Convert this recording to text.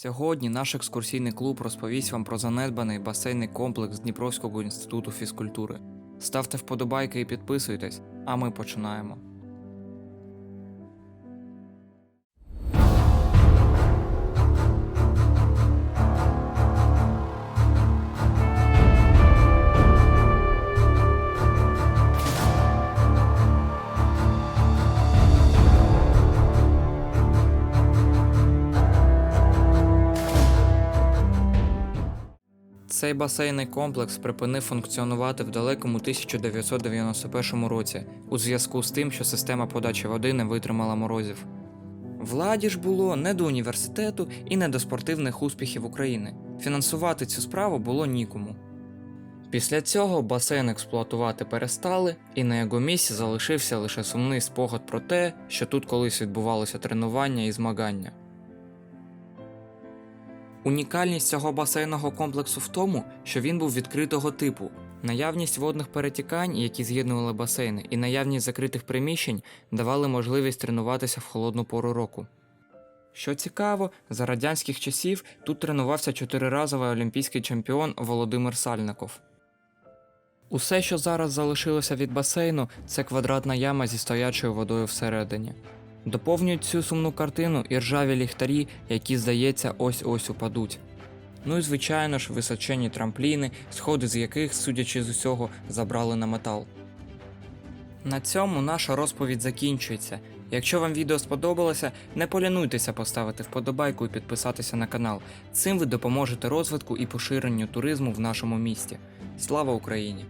Сьогодні наш екскурсійний клуб розповість вам про занедбаний басейний комплекс Дніпровського інституту фізкультури. Ставте вподобайки і підписуйтесь, а ми починаємо. Цей басейний комплекс припинив функціонувати в далекому 1991 році у зв'язку з тим, що система подачі води не витримала морозів. Владі ж було не до університету і не до спортивних успіхів України. Фінансувати цю справу було нікому. Після цього басейн експлуатувати перестали, і на його місці залишився лише сумний спогад про те, що тут колись відбувалося тренування і змагання. Унікальність цього басейного комплексу в тому, що він був відкритого типу. Наявність водних перетікань, які з'єднували басейни, і наявність закритих приміщень давали можливість тренуватися в холодну пору року. Що цікаво, за радянських часів тут тренувався чотириразовий олімпійський чемпіон Володимир Сальников. Усе, що зараз залишилося від басейну, це квадратна яма зі стоячою водою всередині. Доповнюють цю сумну картину і ржаві ліхтарі, які, здається, ось-ось упадуть. Ну і звичайно ж, височенні трампліни, сходи з яких, судячи з усього, забрали на метал. На цьому наша розповідь закінчується. Якщо вам відео сподобалося, не полянуйтеся поставити вподобайку і підписатися на канал. Цим ви допоможете розвитку і поширенню туризму в нашому місті. Слава Україні!